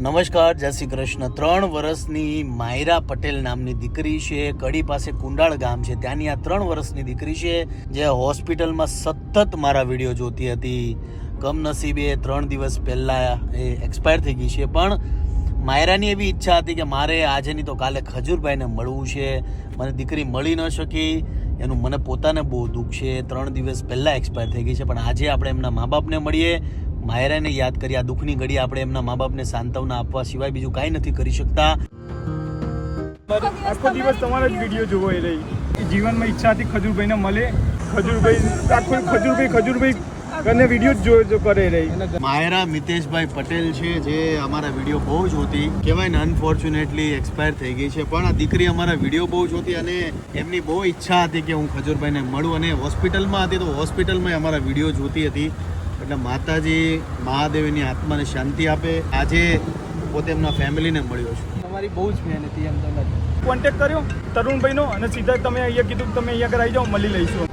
નમસ્કાર, જય શ્રી કૃષ્ણ. ત્રણ વર્ષની માયરા પટેલ નામની દીકરી છે. કડી પાસે કુંડાળ ગામ છે. ત્યાંની આ ત્રણ વર્ષની દીકરી છે, જે હોસ્પિટલમાં સતત મારા વીડિયો જોતી હતી. કમનસીબે ત્રણ દિવસ પહેલાં એ એક્સપાયર થઈ ગઈ છે. પણ માયરાની એવી ઈચ્છા હતી કે મારે આજે નહીં તો કાલે ખજૂરભાઈને મળવું છે. મને દીકરી મળી ન શકી. એનું મને પોતાને બહુ દુઃખ છે. ત્રણ દિવસ પહેલાં એક્સપાયર થઈ ગઈ છે. પણ આજે આપણે એમના મા બાપને મળીએ. માયરાને યાદ કરી આ દુઃખની ઘડી આપણે એમના મા બાપને સાંત્વના આપવા સિવાય બીજું કાંઈ નથી કરી શકતા. આખો દિવસ તમારા જ વીડિયો જોવો એ રહી. જીવનમાં ઈચ્છા હતી ખજૂરભાઈને મળે. ખજૂરભાઈ આખો ખજૂરભાઈ ખજૂરભાઈ કરીને વીડિયો જ જો જો કરે રહી. માયરા મિતેશભાઈ પટેલ છે જે અમારા વીડિયો બહુ જોતી કહેવાય ને અનફોર્ચ્યુનેટલી એક્સપાયર થઈ ગઈ છે પણ આ દીકરી અમારા વીડિયો બહુ જોતી અને એમની બહુ ઈચ્છા હતી કે હું ખજૂરભાઈને મળું અને હોસ્પિટલમાં હતી તો હોસ્પિટલમાં અમારા વીડિયો જોતી હતી. એટલે માતાજી મહાદેવીની આત્માને શાંતિ આપે. આજે પોતે એમના ફેમિલીને મળ્યો છું. તમારી બહુ જ મહેનત એમ તમે કોન્ટેક્ટ કર્યો તરુણભાઈનો અને સીધા તમે અહીંયા કીધું તમે અહીંયા આવી જાઓ, મળી લઈશું.